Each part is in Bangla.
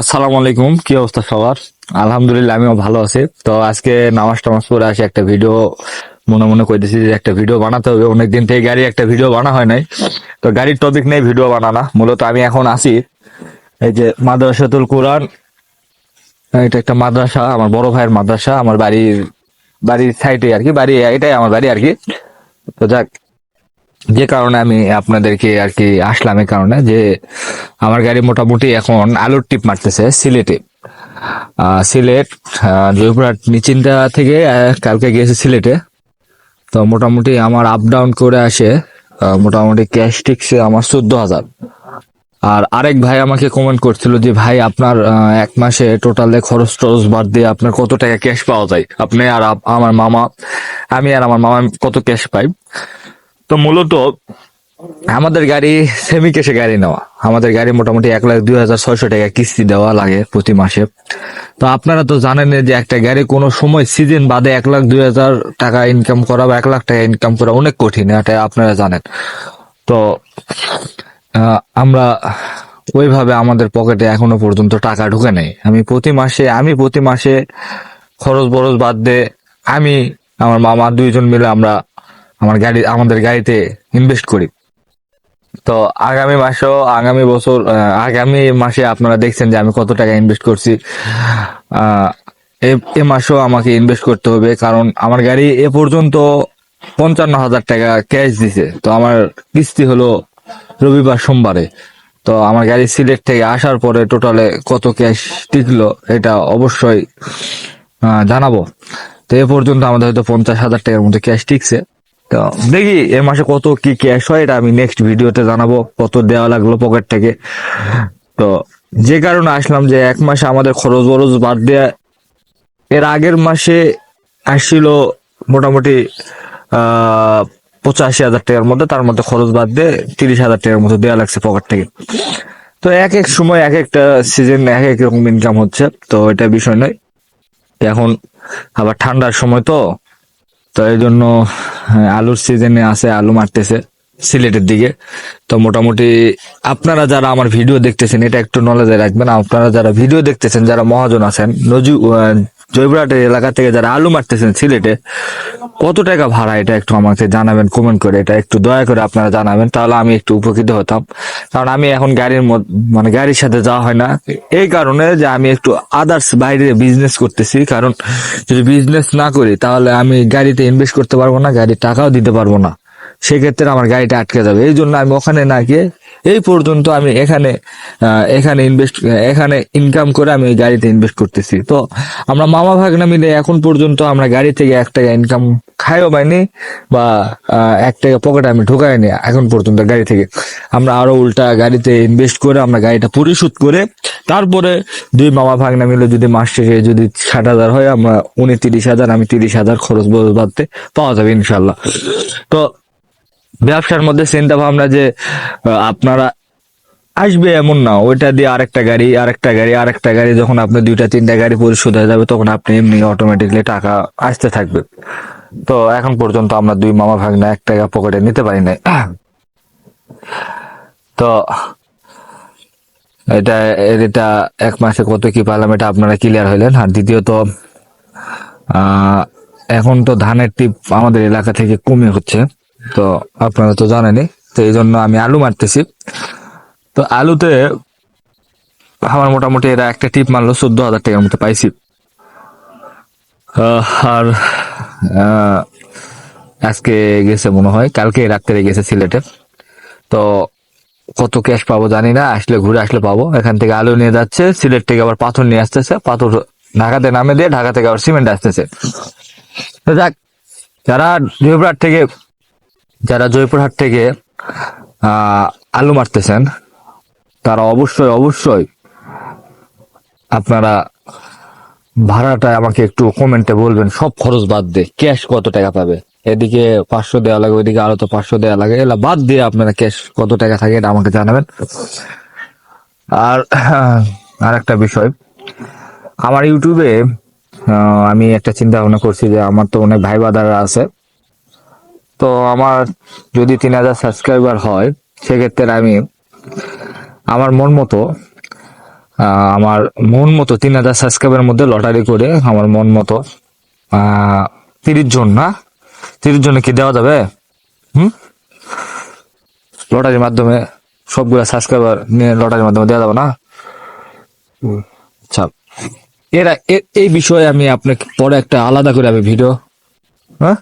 আসসালামু আলাইকুম, কি অবস্থা সবার? আলহামদুলিল্লাহ, আমিও ভালো আছি। তো আজকে নামাজ টামাজ পরে আসি, একটা ভিডিও মনে মনে কইতেছি যে একটা ভিডিও বানাতে হবে। অনেকদিন থেকে গাড়ি একটা ভিডিও বানা হয় নাই। তো গাড়ির টপিক নেই, ভিডিও বানানা। মূলত আমি এখন আসি এই যে মাদ্রাসাতুল কোরআন। এটা একটা মাদ্রাসা, আমার বড় ভাইয়ের মাদ্রাসা, আমার বাড়ির বাড়ির সাইডে আর কি, বাড়ি, এটাই আমার বাড়ি আর কি। তো যাক যে কারণে আমি আপনাদেরকে আর কি আসলাম এই কারণে যে আমার গাড়ি মোটামুটি এখন আলুর টিপ মারতেছে, সিলেটে। সিলেট জয়পুরহাট নিচিন্তা থেকে কালকে গিয়েছে সিলেটে। তো মোটামুটি আমার আপ ডাউন করে আসে মোটামুটি ক্যাশ টিকছে আমার চোদ্দ হাজার। আর আরেক ভাই আমাকে কমেন্ট করছিল যে, ভাই, আপনার এক মাসে টোটালে খরচ টরচ বাদ দিয়ে আপনার কত টাকা ক্যাশ পাওয়া যায়? আপনি আর আমার মামা, আমি আর আমার মামা কত ক্যাশ পাই? তো মূলত আমাদের গাড়ি সেমি কেসে গাড়ি নেওয়া। আমাদের গাড়ি মোটামুটি এক লাখ দুই হাজার ছয়শো টাকা কিস্তি দেওয়া লাগে প্রতি মাসে। তো আপনারা তো জানেন যে একটা গাড়ি কোনো সময় সিজন বাদে এক লাখ দুই হাজার টাকা ইনকাম করা বা এক লাখ টাকা ইনকাম করা অনেক কঠিন, এটা আপনারা জানেন। তো আমরা ওইভাবে আমাদের পকেটে এখনও পর্যন্ত টাকা ঢুকে নেই। আমি প্রতি মাসে, আমি প্রতি মাসে খরচ বরচ বাদ দিয়ে আমি, আমার মামা দুইজন মিলে আমরা আমার গাড়ি, আমাদের গাড়িতে ইনভেস্ট করি। তো আগামী মাসেও, আগামী বছর আগামী মাসে আপনারা দেখছেন যে আমি কত টাকা ইনভেস্ট করছি। এ- মাসেও আমাকে ইনভেস্ট করতে হবে, কারণ আমার গাড়ি এ পর্যন্ত পঞ্চান্ন হাজার টাকা ক্যাশ দিছে। তো আমার কিস্তি হলো রবিবার সোমবারে। তো আমার গাড়ি সিলেট থেকে আসার পরে টোটালে কত ক্যাশ টিকলো এটা অবশ্যই জানাব। তো এ পর্যন্ত আমাদের হয়তো পঞ্চাশ হাজার টাকার মতো ক্যাশ টিকছে। তো দেখি এ মাসে কত কি ক্যাশ হয়, এটা আমি নেক্সট ভিডিওতে জানাব, কত দেওয়া লাগল পকেট থেকে। তো যে কারণে আসলাম যে এক মাসে আমাদের খরচ বরচ বাদ দেয়া, এর আগের মাসে আসছিল মোটামুটি পঁচাশি হাজার টাকার মধ্যে, তার মধ্যে খরচ বাদ দিয়ে তিরিশ হাজার টাকার মতো দেওয়া লাগছে পকেট থেকে। তো এক এক সময় এক একটা সিজন এক এক রকম ইনকাম হচ্ছে, তো এটা বিষয় নয়। এখন আবার ঠান্ডার সময় তো তো এই জন্য আলুর সিজনে আছে, আলু মারতেছে সিলেটের দিকে। তো মোটামুটি আপনারা যারা আমার ভিডিও দেখতেছেন, এটা একটু নলেজে রাখবেন। আপনারা যারা ভিডিও দেখতেছেন, যারা মহাজন আছেন, নজু জয়পুরহাটের এলাকা থেকে যারা আলু মারতেছেন সিলেটে, কত টাকা ভাড়া এটা একটু আমাকে জানাবেন কমেন্ট করে এটা একটু দয়া করে আপনারা জানাবেন, তাহলে আমি একটু উপকৃত হতাম। কারণ আমি এখন গাড়ির মানে গাড়ির সাথে যাওয়া হয় না। এই কারণে যে আমি একটু আদার্স বাইরে বিজনেস করতেছি, কারণ যদি বিজনেস না করি, তাহলে আমি গাড়িতে ইনভেস্ট করতে পারব না, গাড়ির টাকাও দিতে পারব না। সেক্ষেত্রে আমার গাড়িটা আটকে যাবে। এই জন্য আমি ওখানে না গিয়ে এই পর্যন্ত আমি এখানে এখানে ইনভেস্ট এখানে ইনকাম করে আমি এই গাড়িতে ইনভেস্ট করতেছি। তো আমরা মামা ভাগনা মিলে এখন পর্যন্ত আমরা গাড়ি থেকে এক টাকা ইনকাম খাইও পাইনি বা এক টাকা পকেটে আমি ঢোকাইনি এখন পর্যন্ত গাড়ি থেকে। আমরা আরও উল্টা গাড়িতে ইনভেস্ট করে আমরা গাড়িটা পরিশোধ করে তারপরে দুই মামা ভাগনা মিলে যদি মাস শেষে যদি ষাট হাজার হয়, আমরা উনি তিরিশ হাজার, আমি তিরিশ হাজার খরচ বাদতে পাওয়া যাবে ইনশাল্লাহ। তো ব্যবসার মধ্যে চিন্তা ভাবনা যে আপনারা আসবে এমন না। ওইটা দিয়ে আরেকটা গাড়ি আরেকটা গাড়ি আরেকটা গাড়ি যখন আপনি দুইটা, তিনটা গাড়ি পরিশোধ হয়ে যাবে, তখন আপনি এমনি অটোমেটিকলি টাকা আসতে থাকবে। তো এখন পর্যন্ত আমরা দুই মামা ভাগনা এক টাকা পকেটে নিতে পারি নাই। তো এটা এটা এক মাসে কত কি পারলাম, এটা আপনারা ক্লিয়ার হইলেন। আর দ্বিতীয়ত এখন তো ধানের টিপ আমাদের এলাকা থেকে কমে হচ্ছে। তো আপনারা তো জানেনই, তো এই জন্য আমি আলু মারতেছি। তো আলুতে আমার মোটামুটি এরা একটা টিপ মারলো চোদ্দ হাজার টাকার মতো পাইছি। আর আজকে গেছে মনে হয়, কালকে রাত্রে গেছে সিলেটে। তো কত ক্যাশ পাবো জানি না, আসলে ঘুরে আসলে পাবো। এখান থেকে আলু নিয়ে যাচ্ছে, সিলেট থেকে আবার পাথর নিয়ে আসতেছে। পাথর ঢাকাতে নামে দিয়ে ঢাকা থেকে আবার সিমেন্ট আসতেছে। যাক, যারা জয়পুরহাট থেকে যারা জয়পুরহাট থেকে আলু মারতেছেন, তারা অবশ্যই অবশ্যই আপনারা ভাড়াটা আমাকে একটু কমেন্টে বলবেন। সব খরচ বাদ দিয়ে ক্যাশ কত টাকা পাবে? এদিকে পাঁচশো দেওয়া লাগে, ওইদিকে আরও তো পাঁচশো দেওয়া লাগে। এগুলা বাদ দিয়ে আপনারা ক্যাশ কত টাকা থাকে এটা আমাকে জানাবেন। আর আর একটা বিষয়। আমার ইউটিউবে আমি একটা চিন্তা ভাবনা করছি যে আমার তো অনেক ভাই বাদাররা আছে। তো আমার যদি তিন হাজার সাবস্ক্রাইবার হয়, সেক্ষেত্রে আমি আমার মন মতো আমার মন মতো তিন হাজার সাবস্ক্রাইবের মধ্যে লটারি করে আমার মন মতো তিরিশ জন না? তিরিশ জনে কি দেওয়া যাবে? হুম? লটারির মাধ্যমে সবগুলো সাবস্ক্রাইবার নিয়ে লটারির মাধ্যমে দেওয়া যাবে না? আচ্ছা এরা এই বিষয়ে আমি আপনাকে পরে একটা আলাদা করে আমি ভিডিও হ্যাঁ?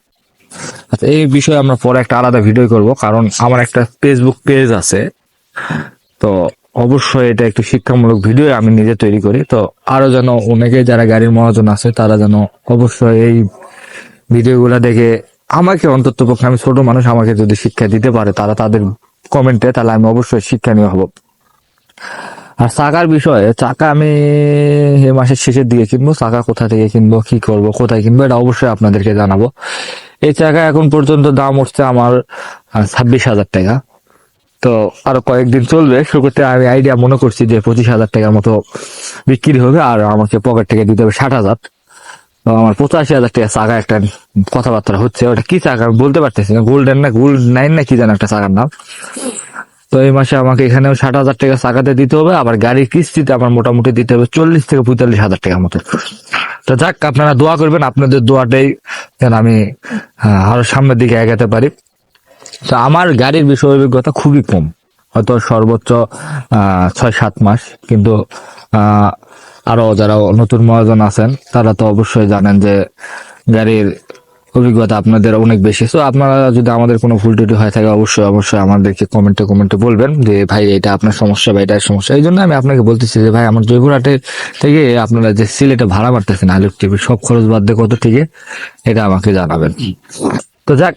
আচ্ছা এই বিষয়ে আমরা পরে একটা আলাদা ভিডিও করব, কারণ আমার একটা ফেসবুক পেজ আছে। তো অবশ্যই এটা একটু শিক্ষামূলক ভিডিও আমি নিজে তৈরি করি। তো আরও যেন অনেকে যারা গাড়ির মহাজন আছে, তারা যেন অবশ্যই এই ভিডিওগুলো দেখে আমাকে অন্তত পক্ষে, আমি ছোট মানুষ, আমাকে যদি শিক্ষা দিতে পারে, তারা তাদের কমেন্টে তাহলে আমি অবশ্যই শিক্ষণীয় হব। আর চাকার বিষয়ে, চাকা আমি এ মাসের শেষের দিকে কিনবো, চাকা কোথা থেকে কিনবো, কি করব, কোথায় কিনবো, এটা অবশ্যই আপনাদেরকে জানাব। এই চাকা এখন পর্যন্ত দাম উঠছে আমার ছাব্বিশ হাজার টাকা। তো আরও কয়েকদিন চলবে শুরু করতে আমি আইডিয়া মনে করছি যে পঁচিশ হাজার টাকার মতো বিক্রি হবে আর আমাকে পকেট থেকে দিতে হবে ষাট হাজার। তো আমার পঁচাশি হাজার টাকা চাকা একটা কথাবার্তা হচ্ছে, ওটা কি চাকা আমি বলতে পারতেছি না গোল্ডেন না গোল্ড নাইন না কি যেন একটা চাকার নাম। তো এই মাসে আমাকে এখানেও ষাট হাজার টাকা চাকাতে দিতে হবে, আবার গাড়ির কিস্তিতে আমার মোটামুটি দিতে হবে চল্লিশ থেকে পঁয়তাল্লিশ হাজার টাকার মতো। তো যাক, আপনারা দোয়া করবেন, আপনাদের দোয়াটাই যেন আমি আরও সামনের দিকে এগাতে পারি। তো আমার গাড়ির বিষয় অভিজ্ঞতা খুবই কম, হয়তো সর্বোচ্চ ছয় সাত মাস, কিন্তু আরও যারা নতুন মহাজন আছেন, তারা তো অবশ্যই জানেন যে গাড়ির অভিজ্ঞতা আপনাদের অনেক বেশি। তো আপনারা যদি আমাদের কোনো ভুল টুটি হয়ে থাকে অবশ্যই অবশ্যই আমাদেরকে কমেন্টে কমেন্টে বলবেন যে ভাই এটা আপনার সমস্যা বা এটার সমস্যা। এই জন্য আমি আপনাকে বলতেছি যে ভাই আমার জয়পুরহাটের থেকে আপনারা যে সিলেটে ভাড়া মারতেছেন আলুর টিভি সব খরচ বাদ দিয়ে কত থেকে? এটা আমাকে জানাবেন। তো যাক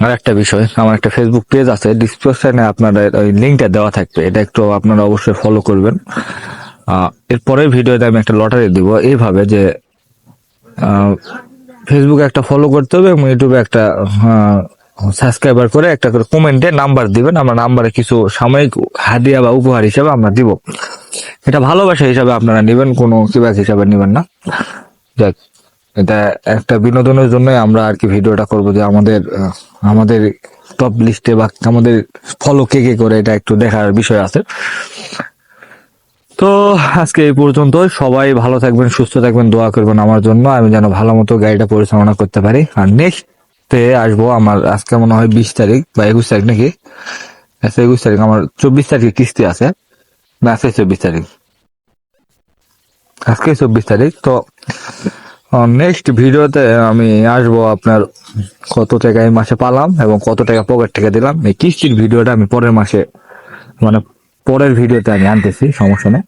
আর একটা বিষয় আমার একটা ফেসবুক পেজ আছে ডিসক্রিপশনে আপনারা ওই লিঙ্কটা দেওয়া থাকবে। এটা একটু আপনারা অবশ্যই ফলো করবেন। আহ, এর পরের ভিডিওতে আমি একটা লটারি দিব। এইভাবে যে ফেসবুকে একটা ফলো করতে হবে এবং ইউটিউবে একটা সাবস্ক্রাইবার করে একটা করে কমেন্টে নাম্বার দিবেন। আমরা নাম্বারে কিছু সাময়িক হাদিয়া বা উপহার হিসাবে আমরা দিব। এটা ভালোবাসা হিসাবে আপনারা নেবেন, কোনো কিবা হিসাবে নেবেন না। যাক, এটা একটা বিনোদনের জন্য আমরা আর কি ভিডিওটা করব যে আমাদের আমাদের টপ লিস্টে বা আমাদের ফলো কে কে করে এটা একটু দেখার বিষয় আছে। তো আজকে এই পর্যন্ত সবাই ভালো থাকবেন, সুস্থ থাকবেন, দোয়া করবেন আমার জন্য। আমি যেন ভালো মতো গাড়িটা পরিচালনা করতে পারি। আর নেক্সটে আসব আমার আজকে মনে হয় বিশ তারিখ বা একুশ তারিখ নাকি? আচ্ছা একুশ তারিখ। আমার চব্বিশ তারিখে কিস্তি আছে। না আজকে চব্বিশ তারিখ। আজকে চব্বিশ তারিখ। তো নেক্সট ভিডিওতে আমি আসব আপনার কত টাকা এই মাসে পালাম এবং কত টাকা পকেট থেকে দিলাম। এই কিস্তির ভিডিওটা আমি পরের মাসে মানে পরের ভিডিওতে আমি আনতেছি, সমস্যা নেই।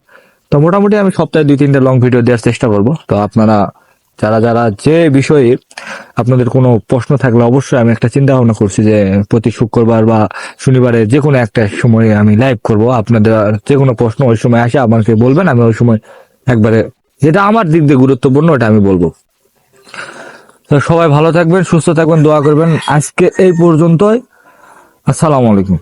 তো মোটামুটি আমি সপ্তাহে দুই, তিনটা লং ভিডিও দেওয়ার চেষ্টা করব। তো আপনারা, যারা যারা যে বিষয়ে আপনাদের কোনো প্রশ্ন থাকলে অবশ্যই আমি একটা চিন্তা ভাবনা করছি যে প্রতি শুক্রবার বা শনিবারে যে কোনো একটা সময়ে আমি লাইভ করব। আপনাদের যে কোনো প্রশ্ন ওই সময় আসে, আমাকে বলবেন, আমি ওই সময় একবারে যেটা আমার দিক দিয়ে গুরুত্বপূর্ণ ওটা আমি বলব। তো সবাই ভালো থাকবেন, সুস্থ থাকবেন, দোয়া করবেন। আজকে এই পর্যন্তই। আসসালামু আলাইকুম।